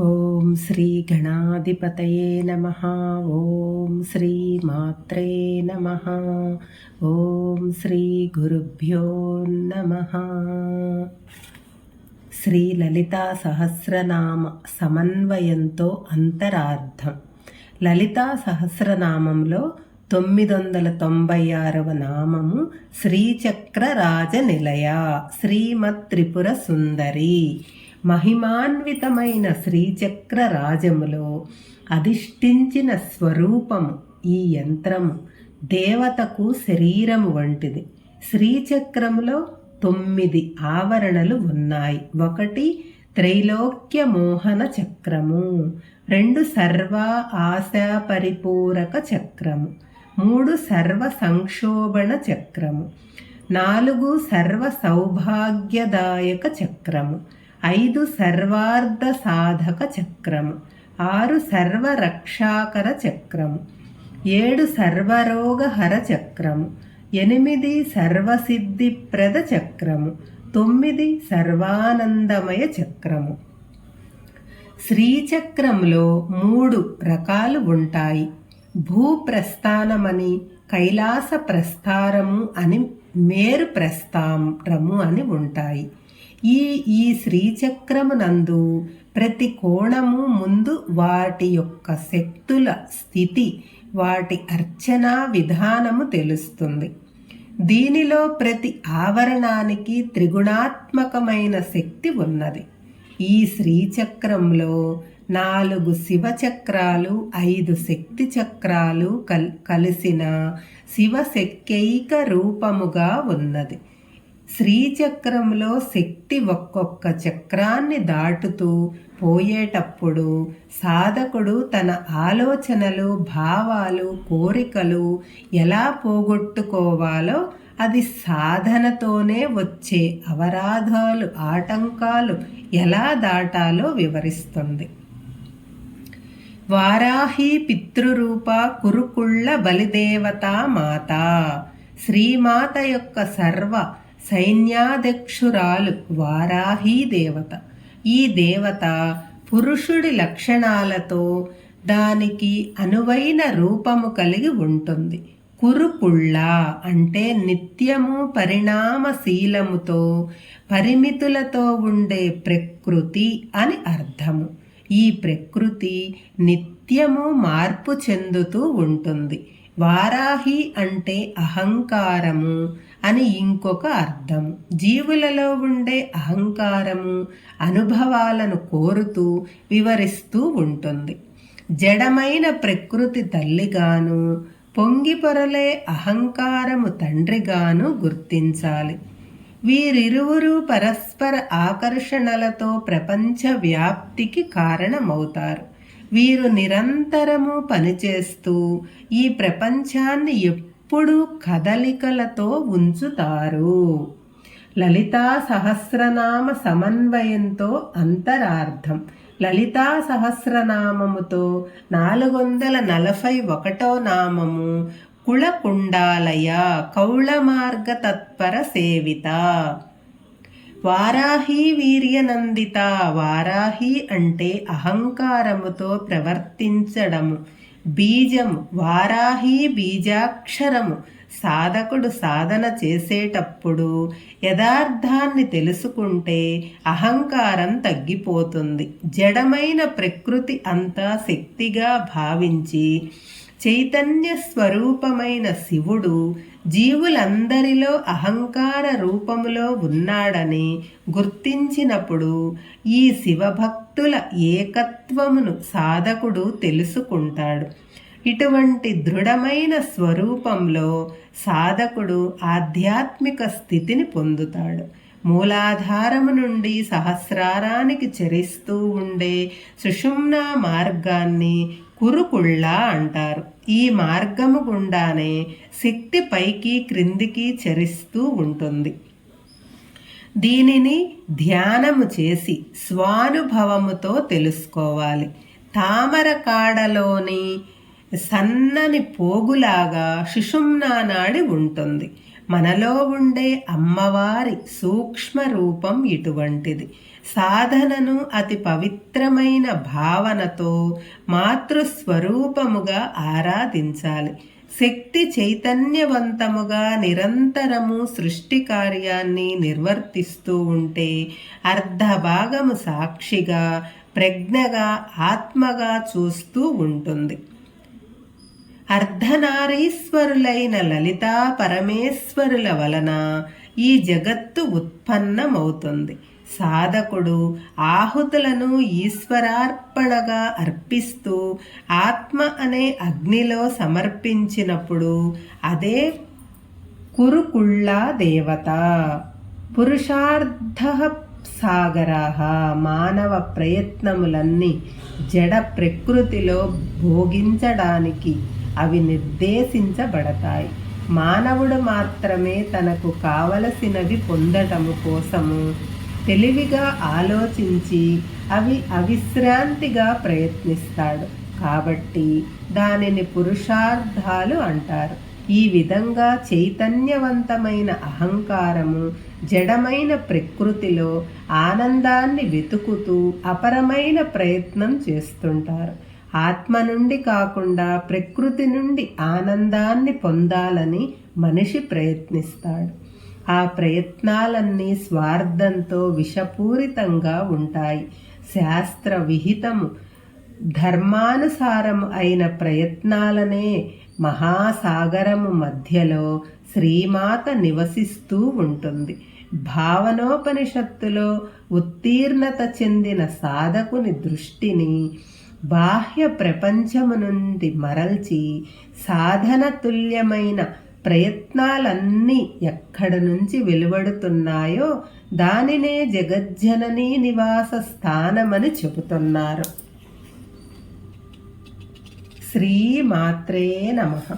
ఓం శ్రీ గణాధిపతయే నమ. ఓం శ్రీ మాత్రే నమ. ఓం శ్రీ గురుభ్యో నమ. శ్రీ లలితా సహస్రనామ సమన్వయంతో అంతరార్థం. లలితా సహస్రనామంలో తొమ్మిది వందల తొంభై ఆరవ నామము శ్రీచక్ర రాజ నిలయ శ్రీమత్ త్రిపుర సుందరి. మహిమాన్వితమైన శ్రీచక్ర రాజములో అధిష్ఠించిన స్వరూపము ఈ యంత్రము దేవతకు శరీరము వంటిది. శ్రీచక్రములో తొమ్మిది ఆవరణలు ఉన్నాయి. ఒకటి త్రైలోక్య మోహన చక్రము రెండు సర్వ ఆశా పరిపూరక చక్రము మూడు సర్వ సంక్షోభణ చక్రము నాలుగు సర్వ సౌభాగ్యదాయక చక్రము ఐదు సర్వార్ధ సాధక చక్రము ఆరు సర్వరక్షాకర చక్రము ఏడు సర్వరోగహర చక్రము ఎనిమిది సర్వసిద్ధిప్రద చక్రము తొమ్మిది సర్వానందమయ చక్రము. శ్రీచక్రంలో మూడు రకాలు ఉంటాయి. భూప్రస్థానమని కైలాస ప్రస్థారము అని మేరు ప్రస్థారము అని ఉంటాయి. ఈ ఈ శ్రీచక్రమునందు ప్రతి కోణము ముందు వాటి యొక్క శక్తుల స్థితి వాటి అర్చనా విధానము తెలుస్తుంది. దీనిలో ప్రతి ఆవరణానికి త్రిగుణాత్మకమైన శక్తి ఉన్నది. ఈ శ్రీచక్రంలో నాలుగు శివచక్రాలు ఐదు శక్తి చక్రాలు కల్ కలిసిన శివశక్యైక రూపముగా ఉన్నది. శ్రీచక్రంలో శక్తి ఒక్కొక్క చక్రాన్ని దాటుతూ పోయేటప్పుడు సాధకుడు తన ఆలోచనలు భావాలు కోరికలు ఎలా పోగొట్టుకోవాలో అది సాధనతోనే వచ్చే అవరాధాలు ఆటంకాలు ఎలా దాటాలో వివరిస్తుంది. వారాహి పితృరూప కురుకుళ్ళ బలిదేవత మాత. శ్రీమాత యొక్క సర్వ సైన్యాధ్యక్షురాలు వారాహీ దేవత. ఈ దేవత పురుషుడి లక్షణాలతో దానికి అనువైన రూపము కలిగి ఉంటుంది. కురుపుళ్ళ అంటే నిత్యము పరిణామశీలముతో పరిమితులతో ఉండే ప్రకృతి అని అర్థము. ఈ ప్రకృతి నిత్యము మార్పు చెందుతూ ఉంటుంది. వారాహి అంటే అహంకారము అని ఇంకొక అర్థం. జీవులలో ఉండే అహంకారము అనుభవాలను కోరుతూ వివరిస్తూ ఉంటుంది. జడమైన ప్రకృతి తల్లిగాను పొంగి పొరలే అహంకారము తండ్రిగాను గుర్తించాలి. వీరిరువురు పరస్పర ఆకర్షణలతో ప్రపంచ వ్యాప్తికి కారణమవుతారు. వీరు నిరంతరము పనిచేస్తూ ఈ ప్రపంచాన్ని ఎప్పుడూ కదలికలతో ఉంచుతారు. లలితా సహస్రనామ సమన్వయంతో అంతరార్థం. లలితా సహస్రనామముతో నాలుగు వందల నలభై ఒకటో నామము కుళకుండాలయ కౌళమార్గ తత్పర సేవిత. వారాహి వీర్యనందిత. వారాహి అంటే అహంకారముతో ప్రవర్తించడము. బీజము వారాహి బీజాక్షరము. సాధకుడు సాధన చేసేటప్పుడు యథార్థాన్ని తెలుసుకుంటే అహంకారం తగ్గిపోతుంది. జడమైన ప్రకృతి అంతా శక్తిగా భావించి చైతన్య స్వరూపమైన శివుడు జీవులందరిలో అహంకార రూపములో ఉన్నాడని గుర్తించినప్పుడు ఈ శివభక్తుల ఏకత్వమును సాధకుడు తెలుసుకుంటాడు. ఇటువంటి దృఢమైన స్వరూపంలో సాధకుడు ఆధ్యాత్మిక స్థితిని పొందుతాడు. మూలాధారము నుండి సహస్రారానికి చెరిస్తూ ఉండే సుషుమ్న మార్గాన్ని కురుకుళ్ళ అంటారు. ఈ మార్గము గుండానే శక్తి పైకి క్రిందికి చెరిస్తూ ఉంటుంది. దీనిని ధ్యానము చేసి స్వానుభవముతో తెలుసుకోవాలి. తామర కాడలోని సన్నని పోగులాగా సుషుమ్నా నాడి ఉంటుంది. మనలో ఉండే అమ్మవారి సూక్ష్మ రూపం ఇటువంటిది. సాధనను అతి పవిత్రమైన భావనతో మాతృస్వరూపముగా ఆరాధించాలి. శక్తి చైతన్యవంతముగా నిరంతరము సృష్టి కార్యాన్ని నిర్వర్తిస్తూ ఉంటే అర్ధభాగము సాక్షిగా ప్రజ్ఞగా ఆత్మగా చూస్తూ ఉంటుంది. అర్ధనారీశ్వరులైన లలితా పరమేశ్వరుల వలన ఈ జగత్తు ఉత్పన్నమవుతుంది. సాధకుడు ఆహుతులను ఈశ్వరార్పణగా అర్పిస్తూ ఆత్మ అనే అగ్నిలో సమర్పించినప్పుడు అదే కురుకుళ్ళా దేవత. పురుషార్థ సాగరాహ మానవ ప్రయత్నములన్నీ జడ ప్రకృతిలో భోగించడానికి అవి నిర్దేశించబడతాయి. మానవుడు మాత్రమే తనకు కావలసినవి పొందటము కోసము తెలివిగా ఆలోచించి అవి అవిశ్రాంతిగా ప్రయత్నిస్తాడు. కాబట్టి దానిని పురుషార్థాలు అంటారు. ఈ విధంగా చైతన్యవంతమైన అహంకారము జడమైన ప్రకృతిలో ఆనందాన్ని వెతుకుతూ అపరమైన ప్రయత్నం చేస్తుంటారు. ఆత్మ నుండి కాకుండా ప్రకృతి నుండి ఆనందాన్ని పొందాలని మనిషి ప్రయత్నిస్తాడు. ఆ ప్రయత్నాలన్నీ స్వార్థంతో విషపూరితంగా ఉంటాయి. శాస్త్ర విహితము ధర్మానుసారము అయిన ప్రయత్నాలనే మహాసాగరము మధ్యలో శ్రీమాత నివసిస్తూ ఉంటుంది. భావనోపనిషత్తులో ఉత్తీర్ణత చెందిన సాధకుని దృష్టిని బాహ్య ప్రపంచము నుండి మరల్చి సాధనతుల్యమైన ప్రయత్నాలన్నీ ఎక్కడ నుంచి వెలువడుతున్నాయో దానినే జగజ్జననీ నివాస స్థానమని చెబుతున్నారు. శ్రీమాత్రే నమః.